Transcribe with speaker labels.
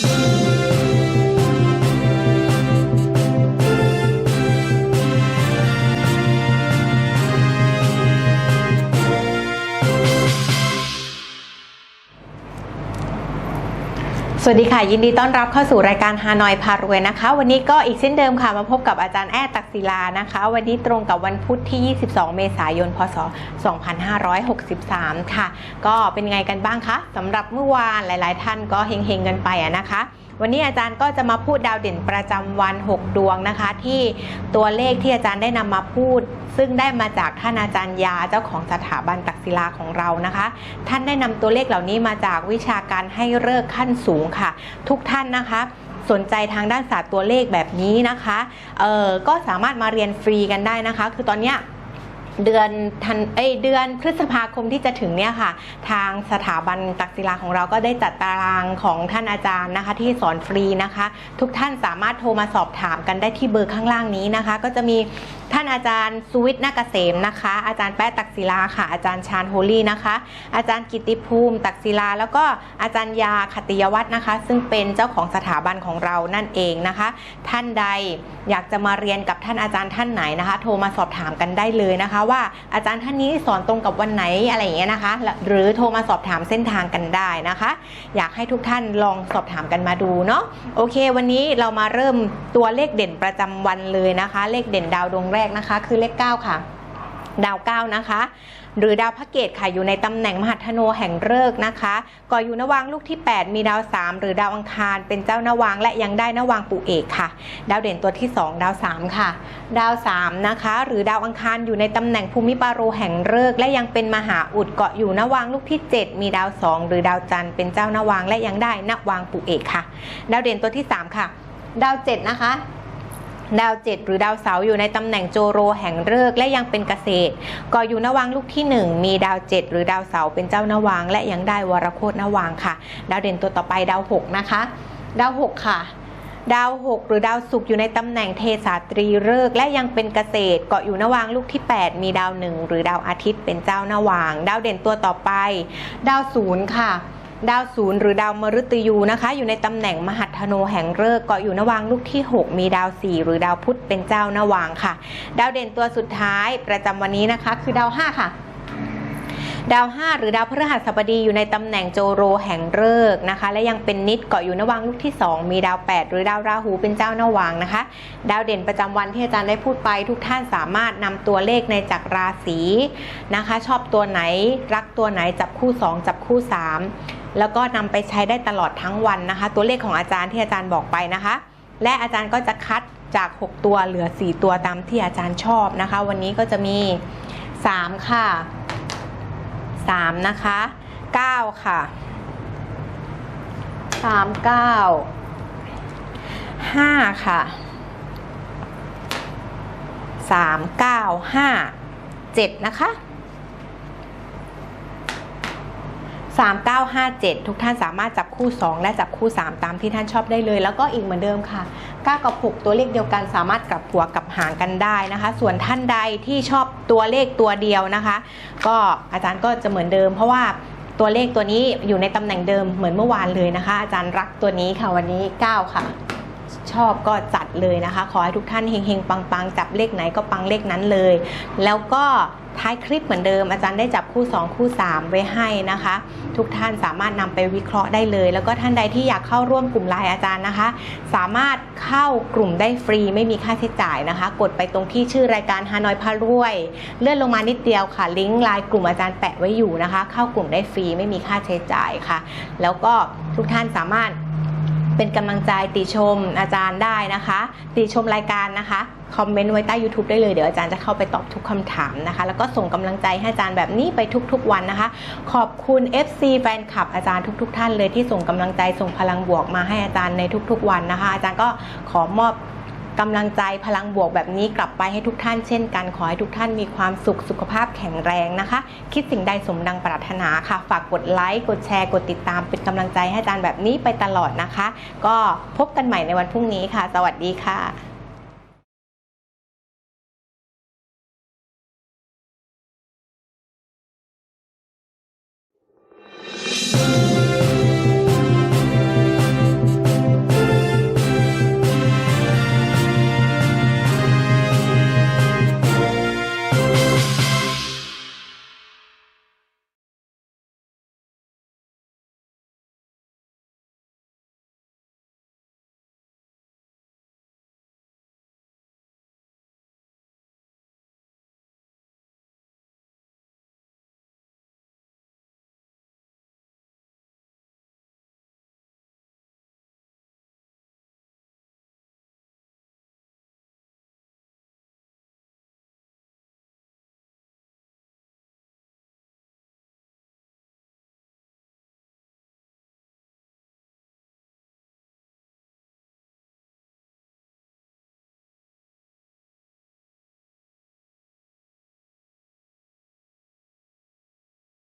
Speaker 1: ส วัสดีค่ะ ยินดีต้อนรับเข้าสู่รายการฮานอยพารวยนะคะ วันนี้ก็อีกเช่นเดิมค่ะมาพบกับอาจารย์แอดตักศิลานะคะ วันนี้ตรงกับวันพุธที่ 22 เมษายน พศ 2563 ค่ะ ก็เป็นไงกันบ้างคะสำหรับเมื่อวานหลาย ๆ ท่านก็เฮงๆกันไปอะนะคะ วันนี้อาจารย์ก็จะมาพูดดาวเด่นประจำวัน 6 ดวงนะคะ ที่ตัวเลขที่อาจารย์ได้นำมาพูด ซึ่งได้มาจากท่านอาจารย์ยาเจ้าของสถาบันตักศิลาของเรานะคะ ท่านได้นำตัวเลขเหล่านี้มาจากวิชาการให้เลิกขั้นสูงค่ะ ทุกท่านนะคะสนใจทางด้านศาสตร์ตัวเลขแบบนี้นะคะ เออก็สามารถมาเรียนฟรีกันได้นะคะ คือตอนเนี้ย เดือนทันเอ้ยเดือนพฤษภาคมที่จะถึงเนี่ยค่ะ ทางสถาบันตักศิลาของเราก็ได้จัดตารางของท่านอาจารย์นะคะ ที่สอนฟรีนะคะ ทุกท่านสามารถโทรมาสอบถามกันได้ที่เบอร์ข้างล่างนี้นะคะ ก็จะมี ท่านอาจารย์สุวิทย์นาเกษมนะคะ อาจารย์แป๊ะตักศิลาค่ะ อาจารย์ชาญโฮลี่นะคะ อาจารย์กิตติภูมิ ตักศิลา แล้วก็อาจารย์ยาคติยวัฒน์นะคะ ซึ่งเป็นเจ้าของสถาบันของเรานั่นเองนะคะ ท่านใดอยากจะมาเรียนกับท่านอาจารย์ท่านไหนนะคะ โทรมาสอบถามกันได้เลยนะคะ ว่าอาจารย์ท่านนี้สอนตรงกับวันไหนอะไรอย่างเงี้ยนะคะ หรือโทรมาสอบถามเส้นทางกันได้นะคะ อยากให้ทุกท่านลองสอบถามกันมาดูเนาะโอเค วันนี้เรามาเริ่มตัวเลขเด่นประจำวันเลยนะคะ เลขเด่นดาวดวงแรกนะคะ คือเลข 9 ค่ะ ดาว 9 นะคะ หรือดาวพระเกตค่ะอยู่ในตำแหน่งมหัทโนแห่งฤกษ์นะคะก่ออยู่นวางลูกที่ 8 มีดาว 3 หรือดาวอังคาร เป็นเจ้านวางและยังได้นวางปู่เอกค่ะ ดาวเด่นตัวที่ 2 ดาว 3 ค่ะ ดาว 3 นะคะ หรือดาวอังคารอยู่ในตำแหน่งภูมิปาโรแห่งฤกษ์และยังเป็นมหาอุดเกาะอยู่นวางลูกที่ 7 มีดาว 2 หรือดาวจันทร์เป็นเจ้านวางและยังได้นวางปู่เอกค่ะ ดาวเด่นตัวที่ 3 ค่ะ ดาว 7 นะคะ ดาวเจ็ดหรือดาวเสาร์อยู่ในตำแหน่งโจโรแห่งฤกษ์และยังเป็นเกษตรก่ออยู่นวางลูกที่ 1 มีดาวเจ็ดหรือดาวเสาร์เป็นเจ้านวางและยังได้วรโคตนวางค่ะ ดาวเด่นตัวต่อไปดาว 6 นะคะ ดาว 6 ค่ะดาว 6 หรือดาวศุกร์อยู่ในตำแหน่งเทศาตรีฤกษ์และยังเป็นเกษตร เกาะอยู่นวางลูกที่ 8 มีดาวหนึ่งหรือดาวอาทิตย์เป็นเจ้านวาง ดาวเด่นตัวต่อไป ดาวศูนย์ค่ะ ดาวศูนย์หรือดาวมฤตยูนะคะ อยู่ในตำแหน่งมหัทโนแห่งฤกษ์เกาะอยู่นวางลูกที่ 6 มีดาว4หรือดาวพุธเป็นเจ้านวางค่ะ ดาวเด่นตัวสุดท้ายประจำวันนี้นะคะ คือดาว 5 ค่ะดาว 5 หรือดาวพฤหัสบดีอยู่ในตำแหน่งโจโรแห่งฤกษ์นะคะ และยังเป็นนิดเกาะอยู่นวางลูกที่ 2 มีดาว 8 หรือดาวราหูเป็นเจ้านวางนะคะ ดาวเด่นประจำวันที่อาจารย์ได้พูดไป ทุกท่านสามารถนำตัวเลขในจักรราศีนะคะ ชอบตัวไหนรักตัวไหนจับคู่ 2 จับคู่ 3 แล้วก็นำไปใช้ได้ตลอดทั้งวันนะคะ ตัวเลขของอาจารย์ที่อาจารย์บอกไปนะคะ และอาจารย์ก็จะคัดจาก 6 ตัวเหลือ 4 ตัวตามที่อาจารย์ชอบนะคะ วันนี้ก็จะมี 3 ค่ะ 3 นะคะ 9 ค่ะ 3 9 5 ค่ะ 3 9 5 7 นะคะ 3957 ทุกท่านสามารถจับคู่ 2 และจับคู่ 3 ตามที่ท่านชอบได้เลย แล้วก็อีกเหมือนเดิมค่ะ9กับ6ตัวเลขเดียวกันสามารถกลับหัวกลับหางกันได้นะคะ ส่วนท่านใดที่ชอบตัวเลขตัวเดียวนะคะ ก็อาจารย์ก็จะเหมือนเดิม เพราะว่าตัวเลขตัวนี้อยู่ในตำแหน่งเดิมเหมือนเมื่อวานเลยนะคะ อาจารย์รักตัวนี้ค่ะวันนี้ 9 ค่ะ ชอบก็จัดเลยนะคะ ขอให้ทุกท่านเฮงๆ ปังๆ จับเลขไหนก็ปังเลขนั้นเลย แล้วก็ท้ายคลิปเหมือนเดิม อาจารย์ได้จับคู่ 2 คู่ 3 ไว้ให้นะคะ ทุกท่านสามารถนำไปวิเคราะห์ได้เลย แล้วก็ท่านใดที่อยากเข้าร่วมกลุ่มไลน์อาจารย์นะคะ สามารถเข้ากลุ่มได้ฟรีไม่มีค่าใช้จ่ายนะคะ กดไปตรงที่ชื่อรายการฮานอยพารวย เลื่อนลงมานิดเดียวค่ะ ลิงก์ไลน์กลุ่มอาจารย์แปะไว้อยู่นะคะ เข้ากลุ่มได้ฟรีไม่มีค่าใช้จ่ายค่ะ แล้วก็ทุกท่านสามารถ เป็นกำลังใจติชมอาจารย์ได้นะคะ ติชมรายการนะคะคอมเมนต์ไว้ใต้ YouTube ได้เลย เดี๋ยวอาจารย์จะเข้าไปตอบทุกคำถามนะคะ แล้วก็ส่งกำลังใจให้อาจารย์แบบนี้ไปทุกๆวันนะคะ ขอบคุณ FC แฟนคลับอาจารย์ทุก ๆ ท่านเลยที่ส่งกำลังใจส่งพลังบวกมาให้อาจารย์ในทุกๆวันนะคะ อาจารย์ก็ขอมอบ กำลังใจพลังบวกแบบนี้กลับไปให้ทุกท่านเช่นกันขอให้ทุกท่านมีความสุขสุขภาพแข็งแรงนะคะ คิดสิ่งใดสมดังปรารถนาค่ะ ฝากกดไลค์กดแชร์กดติดตามเป็นกำลังใจให้อาจารย์แบบนี้ไปตลอดนะคะ ก็พบกันใหม่ในวันพรุ่งนี้ค่ะ สวัสดีค่ะ